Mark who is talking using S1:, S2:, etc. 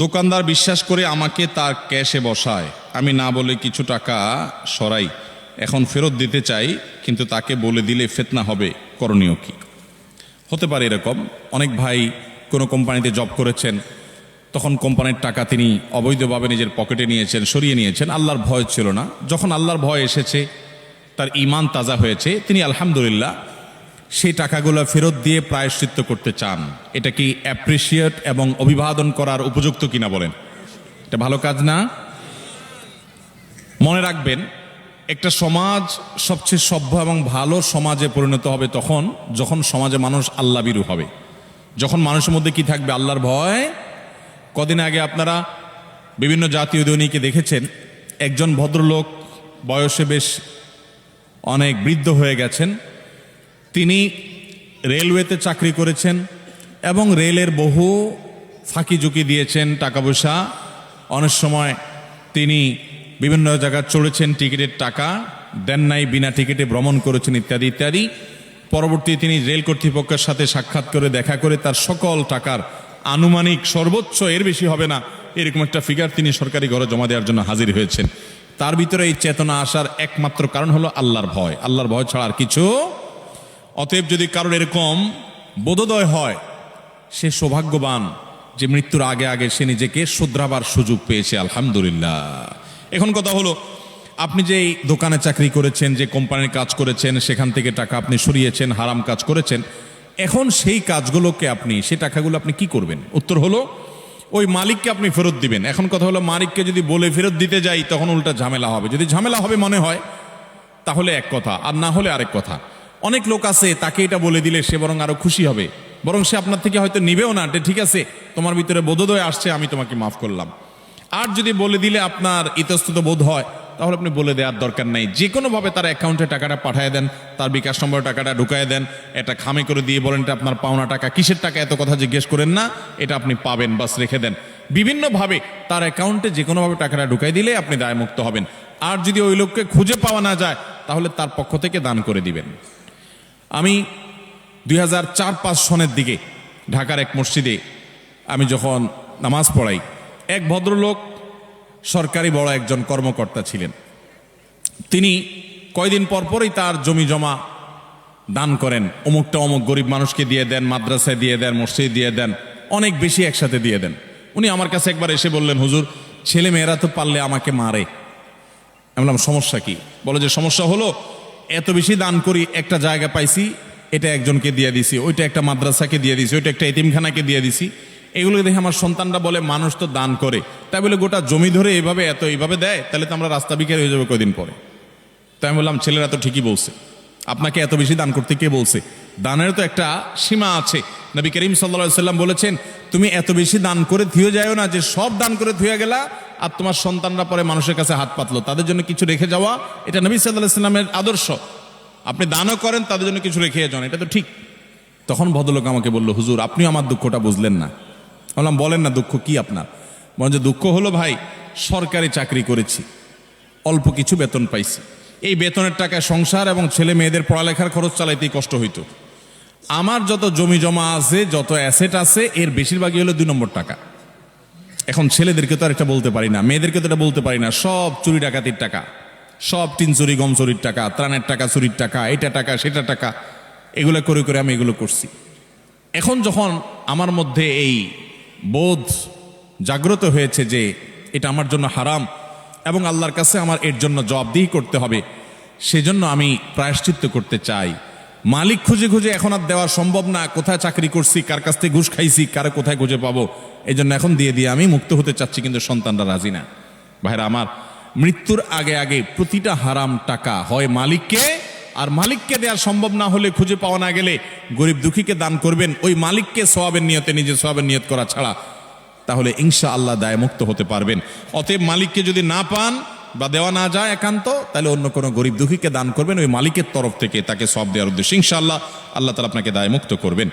S1: দোকানদার বিশ্বাস করে আমাকে তার ক্যাশে বসায়। আমি না বলে কিছু টাকা সরাই। এখন ফেরত দিতে চাই, কিন্তু তাকে বলে দিলে ফেতনা হবে। করণীয় কি? হতে পারে এরকম। অনেক ভাই কোনো কোম্পানিতে জব করেছেন। তখন কোম্পানির টাকা তিনি অবৈধভাবে নিজের পকেটে নিয়েছেন, সরিয়ে নিয়েছেন। আল্লাহর ভয় ছিল না। যখন আল্লাহর ভয় এসেছে, তার ইমান তাজা হয়েছে। তিনি আলহামদুলিল্লাহ সেই টাকাগুলো ফেরত দিয়ে প্রায়শ্চিত্ত করতে চান। এটা কি অ্যাপ্রিসিয়েট এবং অভিবাদন করার উপযুক্ত কিনা বলেন? এটা ভালো কাজ না? মনে রাখবেন, একটা সমাজ সবচেয়ে সভ্য এবং ভালো সমাজে পরিণত হবে তখন, যখন সমাজে মানুষ আল্লাহ বিরু হবে। যখন মানুষের মধ্যে কি থাকবে? আল্লাহর ভয়। কদিন আগে আপনারা বিভিন্ন জাতীয় দৈনিকে দেখেছেন, একজন ভদ্রলোক বয়সে বেশ অনেক বৃদ্ধ হয়ে গেছেন। তিনি রেলওয়েতে চাকরি করেছেন এবং রেলের বহু ফাঁকি ঝুঁকি দিয়েছেন টাকা পয়সা অনেক সময় তিনি বিভিন্ন জায়গায় চড়েছেন টিকিটের টাকা, দেন নাই, বিনা টিকিটে ভ্রমণ করেছেন ইত্যাদি ইত্যাদি। পরবর্তী তিনি রেল কর্তৃপক্ষের সাথে সাক্ষাৎ করে, দেখা করে তার সকল টাকার আনুমানিক সর্বোচ্চ এর বেশি হবে না, এরকম একটা ফিগার তিনি সরকারি ঘরে জমা দেওয়ার জন্য হাজির হয়েছেন। তার ভিতরে এই চেতনা আসার একমাত্র কারণ হলো আল্লাহর ভয়। আল্লাহর ভয় ছাড়া আর কিছু অতএব যদি কারোর এরকম বোধোদয় হয়, সে সৌভাগ্যবান যে মৃত্যুর আগে আগে সে নিজেকে শুধরাবার সুযোগ পেয়েছে, আলহামদুলিল্লাহ। এখন কথা হলো, আপনি যে দোকানে চাকরি করেছেন, যে কোম্পানির কাজ করেছেন, সেখান থেকে টাকা আপনি সরিয়েছেন, হারাম কাজ করেছেন, এখন সেই কাজগুলোকে আপনি, সেই টাকাগুলো আপনি কি করবেন? উত্তর হলো, ওই মালিককে আপনি ফেরত দিবেন। এখন কথা হলো, মালিককে যদি বলে ফেরত দিতে যাই, তখন উল্টা ঝামেলা হবে। যদি ঝামেলা হবে মনে হয়, তাহলে এক কথা, আর না হলে আরেক কথা। অনেক লোক আছে, তাকে এটা বলে দিলে সে বরং আরও খুশি হবে। বরং সে আপনার থেকে হয়তো নিবেও না, ঠিক আছে? তোমার ভিতরে বোধোদয় আসছে, আমি তোমাকে মাফ করলাম। আর যদি বলে দিলে আপনার ইতস্তত বোধ হয়, তাহলে আপনি বলে দেওয়ার দরকার নাই। যে কোনোভাবে তার অ্যাকাউন্টে টাকাটা পাঠিয়ে দেন, তার বিকাশ নম্বরে টাকাটা ঢুকায় দেন, এটা খামে করে দিয়ে বলেন এটা আপনার পাওনা টাকা, কিসের টাকা এত কথা জিজ্ঞেস করেন না, এটা আপনি পাবেন, বাস রেখে দেন। বিভিন্নভাবে তার অ্যাকাউন্টে যে কোনোভাবে টাকাটা ঢুকাই দিলে আপনি দায়মুক্ত হবেন। আর যদি ওই লোককে খুঁজে পাওয়া না যায়, তাহলে তার পক্ষ থেকে দান করে দিবেন। আমি দুই হাজার চার পাঁচ সনের দিকে ঢাকার এক মসজিদে আমি যখন নামাজ পড়াই, এক ভদ্রলোক সরকারি বড় একজন কর্মকর্তা ছিলেন। তিনি কয়দিন পর পরই তার জমি জমা দান করেন। অমুকটা অমুক গরিব মানুষকে দিয়ে দেন, মাদ্রাসায় দিয়ে দেন, মসজিদ দিয়ে দেন, অনেক বেশি একসাথে দিয়ে দেন। উনি আমার কাছে একবার এসে বললেন, হুজুর ছেলে মেয়েরা তো পারলে আমাকে মারে। আমি বললাম, সমস্যা কি? বলে যে, সমস্যা হলো এত বেশি দান করি একটা জায়গা পাইছি, এটা একজনকে দিয়ে দিছি, ওইটা একটা মাদ্রাসাকে দিয়ে দিছি, ওইটা একটা এতিমখানাকে দিয়ে দিছি। এগুলো দেখে আমার সন্তানরা বলে, মানুষ তো দান করে। তাই বলে, গোটা জমি ধরে এভাবে এত এইভাবে দেয়, তাহলে তো আমরা রাস্তা বিকেল হয়ে যাবে কদিন পরে? তাই আমি বললাম, ছেলেরা তো ঠিকই বলছে। আপনাকে এত বেশি দান করতে কে বলছে? দানের তো একটা সীমা আছে। নবী করিম সাল্লা সাল্লাম বলেছেন, তুমি এত বেশি দান করে থুয়ে যাও না, যে সব দান করে থুয়ে গেলা আর তোমার সন্তানরা পরে মানুষের কাছে হাত পাতলো। তাদের জন্য কিছু রেখে যাওয়া, এটা নবী সাল্লাহ সাল্লামের আদর্শ। আপনি দানও করেন, তাদের জন্য কিছু রেখে যান, এটা তো ঠিক। তখন ভদ্রলোক আমাকে বলল, হুজুর আপনি আমার দুঃখটা বুঝলেন না। বললাম, বলেন না, দুঃখ কি আপনার? বলেন যে, দুঃখ হলো ভাই, সরকারি চাকরি করেছি, অল্প কিছু বেতন পাইছি। এই বেতনের টাকায় সংসার এবং ছেলে মেয়েদের পড়ালেখার খরচ চালাইতেই কষ্ট হইতো। আমার যত জমি জমা আছে, যত অ্যাসেট আছে, এর বেশিরভাগই হলো দুই নম্বর টাকা। এখন ছেলেদেরকে তো আর এটা বলতে পারি না, মেয়েদেরকে তো এটা বলতে পারি না। সব চুরি ডাকাতির টাকা, সব টিন চুরি, গম চুরির টাকা, ত্রাণের টাকা, চুরির টাকা, এটা টাকা, সেটা টাকা, এগুলো করে করে আমি এগুলো করছি। এখন যখন আমার মধ্যে এই বোধ জাগ্রত হয়েছে যে এটা আমার জন্য হারাম এবং আল্লাহর কাছে আমার এর জন্য জবাবদিহি করতে হবে, সেজন্য আমি প্রায়শ্চিত্ত করতে চাই। মালিক খুঁজে খুঁজে এখন আর দেওয়া সম্ভব না। কোথায় চাকরি করছি, কার কাছ থেকে ঘুষ খাইছি, কারে কোথায় খুঁজে পাবো? এই জন্য এখন দিয়ে দিয়ে আমি মুক্ত হতে চাচ্ছি, কিন্তু সন্তানরা রাজি না। ভাইরা, আমার মৃত্যুর আগে আগে প্রতিটা হারাম টাকা হয় মালিককে, আর মালিককে দেওয়া সম্ভব না হলে খুঁজে পাওয়া না গেলে গরিব দুঃখীকে দান করবেন। ওই মালিককে সোয়াবের নিয়তে, নিজে সোয়াবের নিয়ত করা ছাড়া তাহলে ইনশা আল্লাহ দায় মুক্ত হতে পারবেন। অতএব মালিককে যদি না পান বা দেওয়া না যায় একান্ত, তাহলে অন্য কোনো গরিব দুঃখীকে দান করবেন, ওই মালিকের তরফ থেকে তাকে সব দেওয়ার উদ্দেশ্যে। ইনশাআল্লাহ, আল্লাহ তালা আপনাকে দায় মুক্ত করবেন।